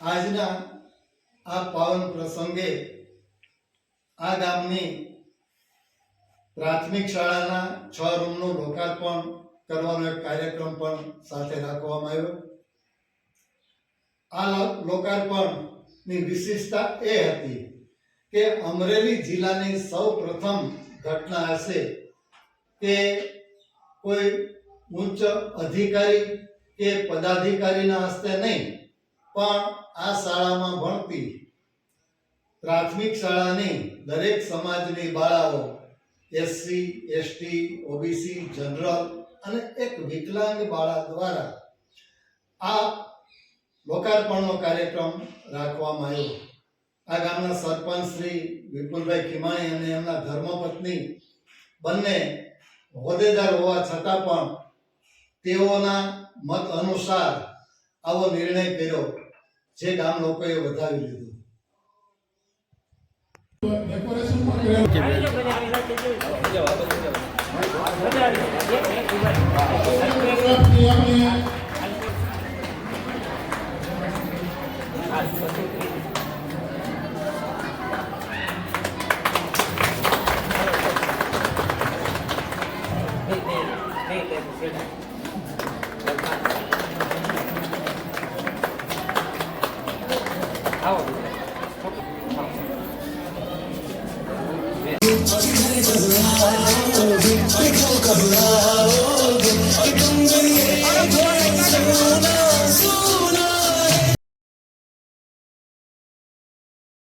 આજના આ પાવન પ્રસંગે આ ગામની પ્રાથમિક શાળાના છ રૂમનું લોકાર્પણ કરવાનો એક કાર્યક્રમ પણ સાથે રાખવામાં આવ્યો. આ લોકાર્પણની વિશેષતા એ હતી કે અમરેલી જિલ્લાની સૌ પ્રથમ ઘટના હશે કે કોઈ ઉચ્ચ અધિકારી કે પદાધિકારીના હસ્તે નહીં. પણ આ શાળામાં ભણતી પ્રાથમિક શાળાની દરેક સમાજની બાળાઓ એસસી એસટી ઓબીસી જનરલ અને એક વિકલાંગ બાળા દ્વારા આ લોકાર્પણનો કાર્યક્રમ રાખવામાં આવ્યો. આ ગામના સરપંચ શ્રી વિપુલભાઈ ખીમાણી અને એમના ધર્મપત્ની બંને હોદ્દેદાર હોવા છતાં પણ તેઓના મત અનુસાર આવો નિર્ણય કર્યો. જે કામ લોકોએ વધાવી લીધું. ડેકોરેશન પણ કરેલું તરફથી અમે 아홉.